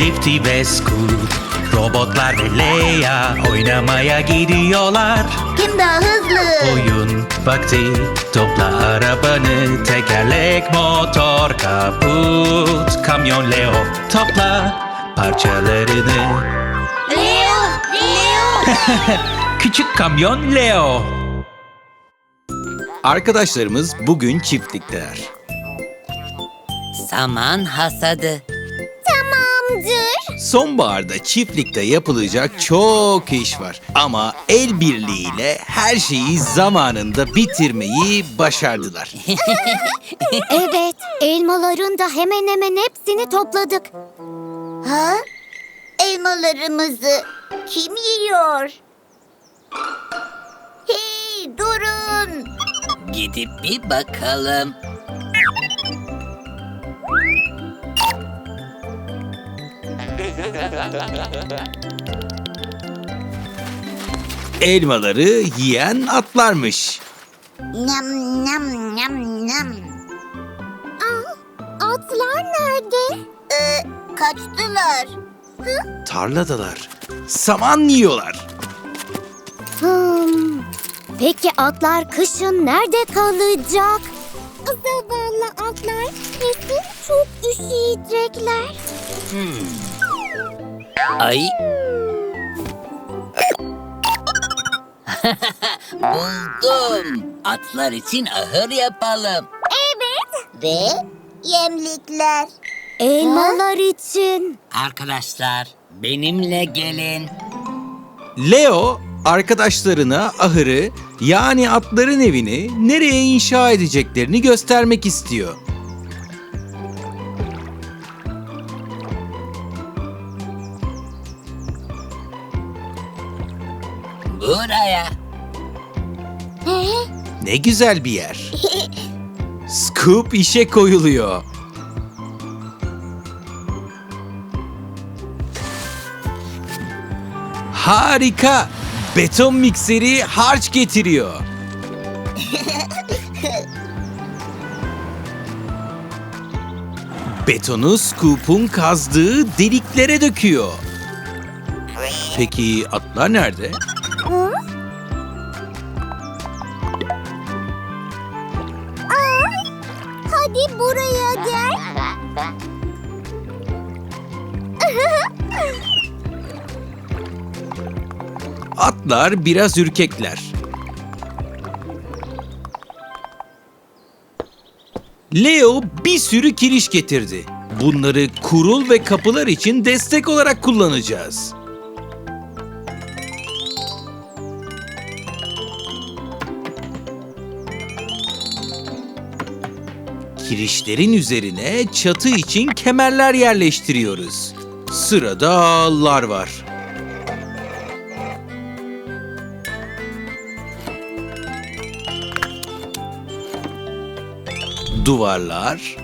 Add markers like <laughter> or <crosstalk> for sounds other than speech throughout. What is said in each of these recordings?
Lifty ve Scoot Robotlar ve Leia oynamaya gidiyorlar Kim daha hızlı? Oyun vakti Topla arabanı Tekerlek, motor, kaput Kamyon Leo Topla parçalarını Leo! Leo! <laughs> Küçük kamyon Leo Arkadaşlarımız bugün çiftlikteler. Saman hasadı. Sonbaharda çiftlikte yapılacak çok iş var. Ama el birliğiyle her şeyi zamanında bitirmeyi başardılar. <laughs> Evet, elmaların da hemen hemen hepsini topladık. Ha? Elmalarımızı kim yiyor? Hey, durun. Gidip bir bakalım. <laughs> Elmaları yiyen atlarmış. Nam nam nam nam. Aa, atlar nerede? Ee, kaçtılar. Tarladalar. Saman yiyorlar. Hmm. Peki atlar kışın nerede kalacak? Zavallı atlar kesin çok üşüyecekler. Ay. <laughs> Buldum. Atlar için ahır yapalım. Evet. Ve yemlikler. Elmalar için. Arkadaşlar benimle gelin. Leo arkadaşlarına ahırı yani atların evini nereye inşa edeceklerini göstermek istiyor. Buraya. Ne güzel bir yer. Scoop işe koyuluyor. Harika. Beton mikseri harç getiriyor. Betonu Scoop'un kazdığı deliklere döküyor. Peki atlar nerede? Atlar biraz ürkekler. Leo bir sürü kiriş getirdi. Bunları kurul ve kapılar için destek olarak kullanacağız. Kirişlerin üzerine çatı için kemerler yerleştiriyoruz. Sırada ağlar var. Duvarlar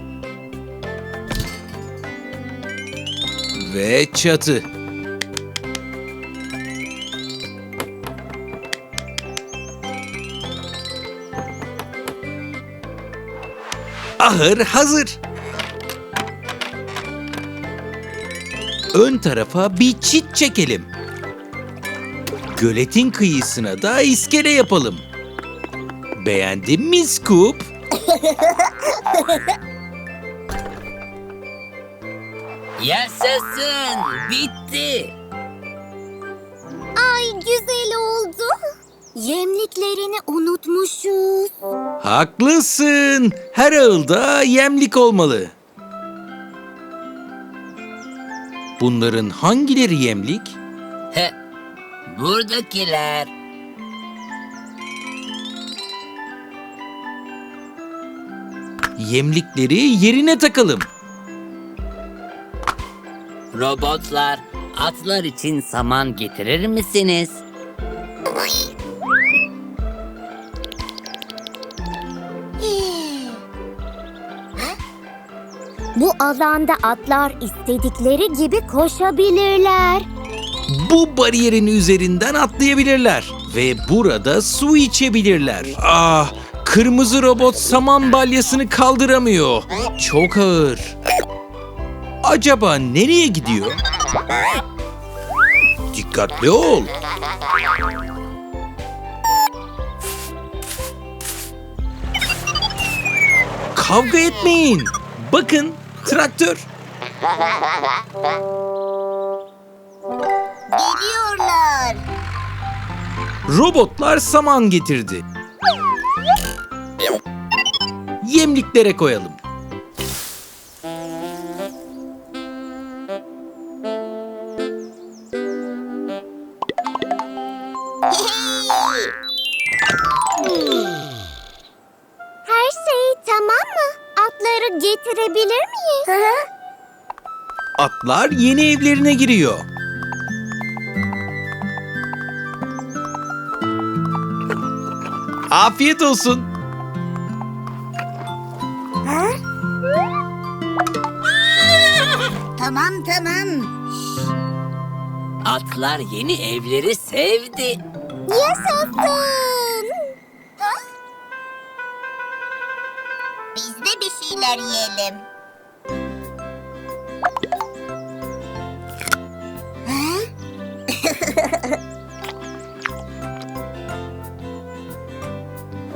ve çatı. Ahır hazır. Ön tarafa bir çit çekelim. Göletin kıyısına da iskele yapalım. Beğendin mi Scoop? <laughs> Yaşasın. Bitti. Ay güzel oldu. Yemliklerini unutmuşuz. Haklısın. Her ağılda yemlik olmalı. Bunların hangileri yemlik? He. Buradakiler. Yemlikleri yerine takalım. Robotlar, atlar için saman getirir misiniz? Bu alanda atlar istedikleri gibi koşabilirler. Bu bariyerin üzerinden atlayabilirler ve burada su içebilirler. Ah, kırmızı robot saman balyasını kaldıramıyor. Çok ağır. Acaba nereye gidiyor? Dikkatli ol. Kavga etmeyin. Bakın traktör. Geliyorlar. Robotlar saman getirdi. Yemliklere koyalım. Her şey tamam mı? Atları getirebilir miyiz? Atlar yeni evlerine giriyor. Afiyet olsun. Tamam tamam. Atlar yeni evleri sevdi. Yaşasın. Biz de bir şeyler yiyelim.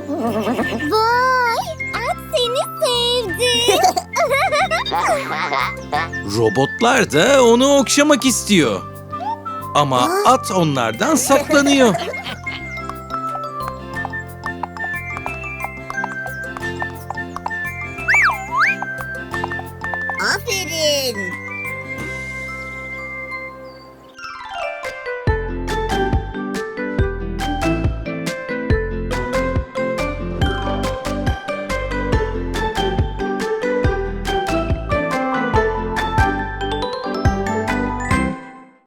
Vay, <laughs> Robotlar da onu okşamak istiyor. Ama at onlardan saklanıyor.